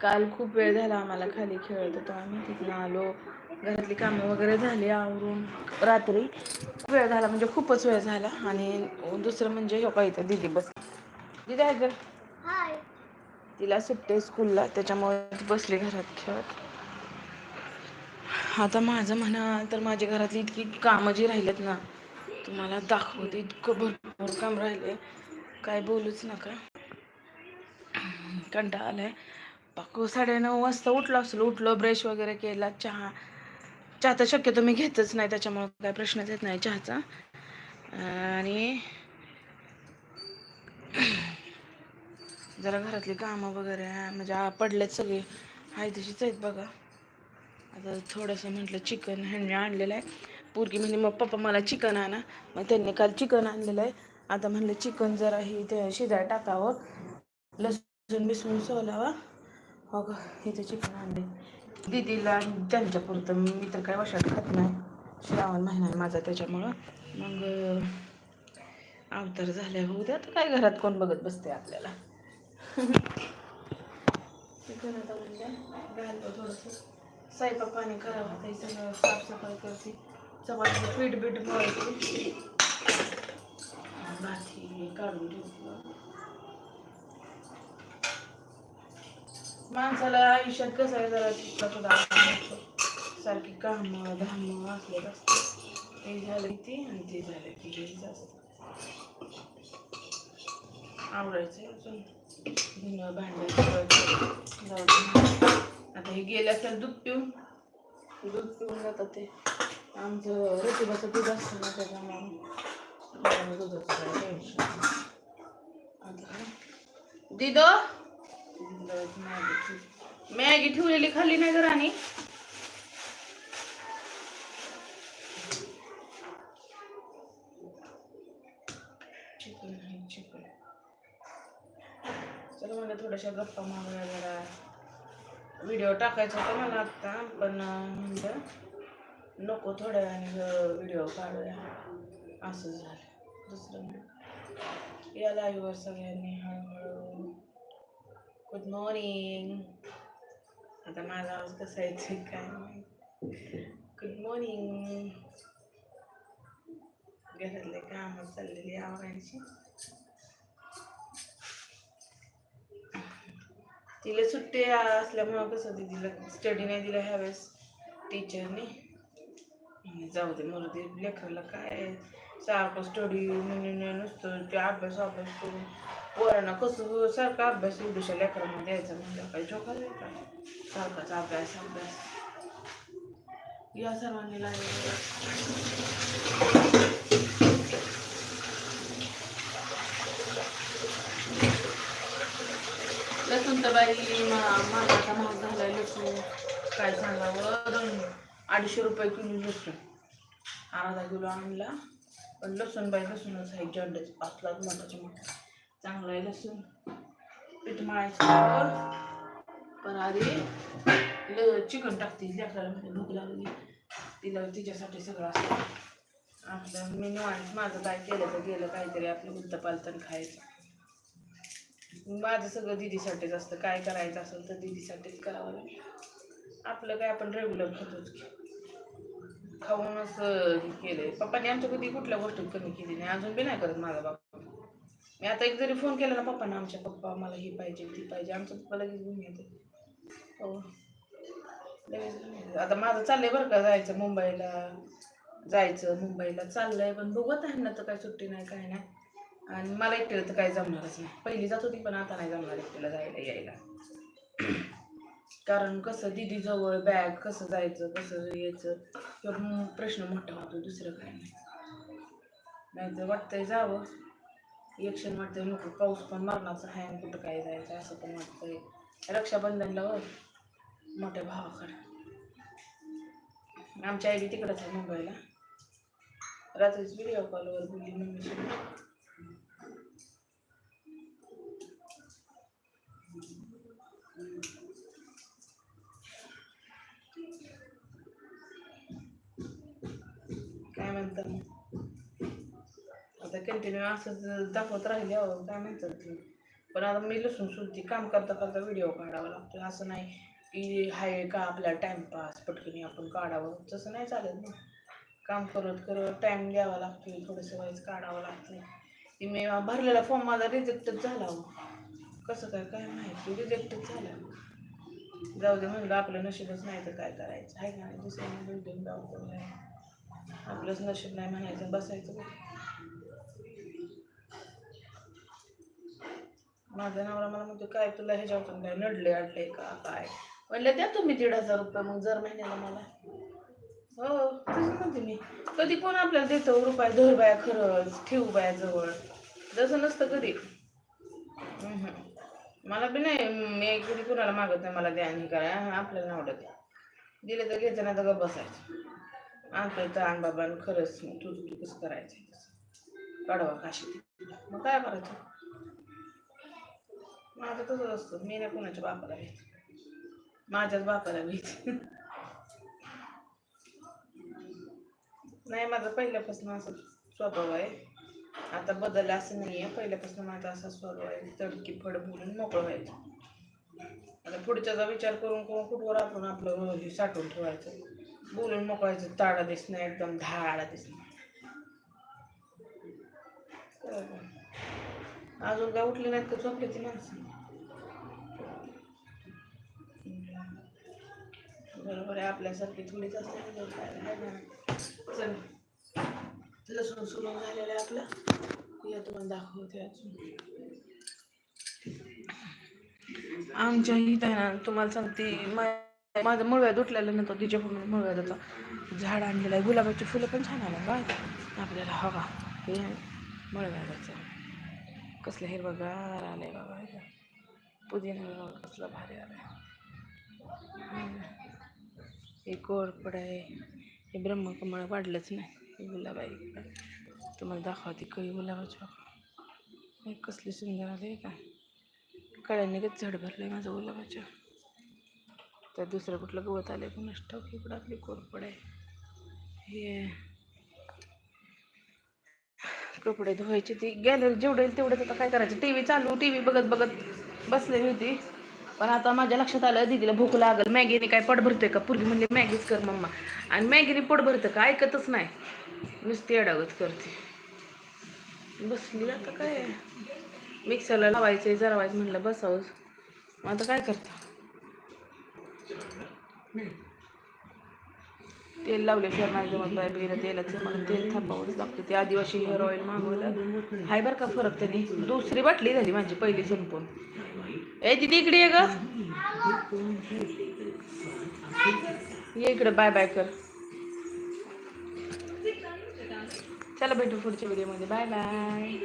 काल खूप वेळ झाला आम्हाला खाली खेळत होतो आम्ही. तिथून आलो. घरातली कामं वगैरे झाली आवरून. रात्री खूप वेळ झाला म्हणजे खूपच वेळ झाला. आणि दुसरं म्हणजे हो का इथं दिदी बस दिदी आहे. हाय. तिला सुट्टे स्कूलला त्याच्यामुळे बसली घरात खेळत. आता माझं म्हणा तर माझ्या घरातली इतकी कामं जी राहिलेत ना तुम्हाला दाखवते इतकं भरपूर काम राहिले. काय बोलूच नका. कंटाळा आलाय. पाकू साडेनऊ वाजता उठलो असेल. उठलो ब्रश वगैरे केला चहा. चहा तर शक्यतो मी घेतच नाही त्याच्यामुळे काय प्रश्नच येत नाही चहाचा. आणि जरा घरातली कामं वगैरे म्हणजे पडलेत सगळे. हाय तशीच आहेत बघा. आता थोडंसं म्हटलं चिकन ह्यांनी आणलेलं आहे. पोरगी म्हणजे मग पप्पा मला चिकन आणा. मग त्यांनी काल चिकन आणलेलं आहे. आता म्हणलं चिकन जरा हे ते शिजाय टाकावं. लसूण बिसून सोलावा. हो हे तर चिकन आणले दीदीला त्यांच्यापुरतं मी तर काय वर्षात खात नाही. श्रावण महिना आहे माझा त्याच्यामुळं. मग अवतार झाल्या होऊ दे तर काय घरात कोण बघत बसते आपल्याला? चिकन आता म्हणलं घालतो थोडंसं. स्वयंपाक पाणी करावं ते सगळं साफसफाई करते. चपातीचं पीठ बीठ मळते. भाती काढून ठेवतो. माणसाला आयुष्यात कसं आहे जरा चित्ता सुद्धा सारखी काम धाम असले ते झालं ती आणि ते झालं की जास्त. आवडायचं अजून. धुणं भांडायचं जाऊ आता हे गेले असेल दूध पिऊन. दूध पिऊन जातात ते आमचं रतिबाचं दूध असतं ना त्याच्यामुळे दुधाचं आता दिदो! मॅगी ठेवलेली खाल्ली नाही जरा राणी चिकन आहे चिकन. मला थोड्याशा गप्पा मारूया जरा. व्हिडिओ टाकायचा होता मला आत्ता पण म्हणलं नको थोड्या वेळाने व्हिडिओ काढूया. असं झालं. दुसरं या लाईव्हवर सगळ्यांनी हळूहळू गुड मॉर्निंग आता माझा आवाज कसा येतो काय गुड मॉर्निंग घरातले काम चाललेली आवरायची. तिला सुट्टी असल्यामुळं कसं तिला स्टडी नाही दिला ह्यावेळेस टीचरने जाऊ दे मरू दे लेकराला काय सारखं स्टडी नुसतं ते अभ्यास अभ्यास करून पोरांना कसं सारखा अभ्यास एवढ्याशा लेकरांना द्यायचा म्हणजे काही जोखा का? सारखाच अभ्यास अभ्यास. या सर्वांनी लागेल. लसूण तर बाई माझा महाग झालाय लसूण. काय सांगावं? दोन अडीचशे रुपये किलो लसूण. अर्धा किलो आणला. पण लसूण बाई लसूणच आहे जंडच. पाचलाच मोठाच्या मोठा चांगला आहे लसूण. पीठ मळायचं पण आधी ल चिकन टाकते लेकराला म्हणजे भूक लागली. तिला तिच्यासाठी सगळं असतं. आपलं मी निवांत माझं काय केलं तर गेलं काहीतरी आपलं उलतं पालतन खायचं. माझं सगळं दिदीसाठीच असतं. काय करायचं असेल तर दिदीसाठीच करावं लागेल आपलं काय आपण रेग्युलर खातोच खाऊनच हे केलंय. पप्पाने आमच्या कधी कुठल्या गोष्टीत कमी केली नाही. अजून बी नाही करत माझा बाप. मी आता एक जरी फोन केला ना पप्पांना आमच्या पप्पा मला ही पाहिजे ती पाहिजे आमचं पप्पा लगेच घेऊन येते. हो. लगेच घेऊन येते. आता माझं चाललंय बरं का जायचं मुंबईला. जायचं मुंबईला चाललंय पण बघत आहे ना तर काय सुट्टी नाही काय नाही. आणि मला एकटीला तर काय जमणारच नाही. पहिली जात होती पण आता नाही जमणार एकटीला जायला यायला. कारण कसं दिदी जवळ बॅग कसं जायचं कसं यायचं प्रश्न मोठा होतो दुसरं काय नाही. नाही तर वाटतंय जावं. इलेक्शन वाटतं वाटतंय नको पाऊस पण मरणाचा आहे आणि कुठं काय जायचं असं पण वाटतंय. रक्षाबंधनला वर मोठ्या भावाकडे. आमची आई बी तिकडंच आहे मुंबईला. रात्रीच व्हिडिओ कॉलवर बोलली मम्मीशी काय म्हणतात कंटिन्यू असंच दाखवत राहिले काय म्हणतात पण आता मी लसूण सुलती काम करता करता व्हिडिओ काढावा लागतो असं नाही की हाय का आपला टाइमपास पटकन आपण काढावं. तसं नाही चालत ना. काम करत करत टाइम द्यावा लागतो थोडंसं वेळेस काढावं लागतं की मी भरलेला फॉर्म माझा रिजेक्टच झाला हो. कसं काय काय माहिती? रिजेक्टच झाला. जाऊ दे म्हणलं आपलं नशीबच नाही तर काय करायचं? आहे का नाही? दुसऱ्या बिल्डिंग जाऊ आपलंच नशीब नाही म्हणायचं बसायचं माझा नवरा मला म्हणतो काय तुला ह्याच्यावर काय नडले अडले का काय? म्हणलं द्या तुम्ही दीड हजार रुपये मग जर महिन्याला मला. हो तसं म्हणते मी. कधी कोण आपल्याला देतो हो रुपये? धर बाया खरंच ठेवू बाया जवळ. तसं नसतं कधी. मला बी नाही मी कधी कुणाला मागत नाही मला द्या आणि करा. आपल्याला आवडत. दिले तर घ्यायचं नाही तर बसायचं. आणतोय तर आण बाबा खरंच मग तू तू कसं करायचं तसं. काढवा काशी मग काय करायचं? माझं तसंच असतं. मी नाही कोणाच्या बापाला भीत माझ्याच बापाला भीत नाही माझं पहिल्यापासून असं स्वभाव आहे. आता बदल असं नाही आहे पहिल्यापासून माझा असा स्वभाव आहे. तडकी फड बोलून मोकळं व्हायचं. आता पुढच्याचा विचार करून करून कुठवर आपण आपलं हे साठवून ठेवायचं? बोलून मोकळायचं. ताडा दिसणं एकदम धाडा दिसणं. अजून काय उठले नाहीत का? झोपले ती माणसं. बरोबर आहे आपल्यासारखी थोडीच असते ना चल. लसूण सुलून झालेलं आहे आपलं. या तुम्हाला दाखवते अजून. आमच्या इथं आहे ना तुम्हाला सांगते मा- माझं मुळव्यात उठलेलं नव्हतं तिच्याकडून मुळव्या होतं. झाड आणलेलं आहे गुलाबाची फुलं पण छान आलं बा आपल्याला हवा. का हे मुळव्याचं कसलं हिरवगार आलंय बाबा हे. पुदिना कसलं भारी आलंय. हे गोडपड आहे. हे ब्रह्मकमळ वाढलंच नाही. हे गुलाब आहे तुम्हाला दाखवते कळी गुलाबाची? हे कसली सुंदर आले का? कळ्याने गच भरलं आहे माझं गुलाबाच्या तर दुसरं कुठलं गवत आलंय? पण नष्ट इकडं आपली कोरपड आहे. हे कपडे धुवायचे ती गॅलरी जेवढं येईल तेवढंच. आता काय करायचं? टी व्ही चालू टी व्ही बघत बघत बसलेली होती. पण आता माझ्या लक्षात आलं दीदीला भूक लागल. मॅगीने काय पोट भरते का? पूर्वी म्हणले मॅगीच कर मम्मा. आणि मॅगीने पोट भरतं का? ऐकतच नाही. नुसती अडागत करते. बसली आता काय? मिक्सरला लावायचं जरवायचं म्हणलं बसावंच मग आता काय करता? तेल लावल्याशिवाय नाही जमत बाय बिर तेलाचं मला तेल थांबावंच लागतं. ते आदिवासी हेअर ऑइल मागवलं. हाय बरं का फरक त्यांनी? दुसरी बाटली झाली माझी पहिली संपून. ए दिदी इकडे ये ग. ये इकडे बाय बाय कर. चला भेटू पुढच्या व्हिडिओमध्ये बाय बाय.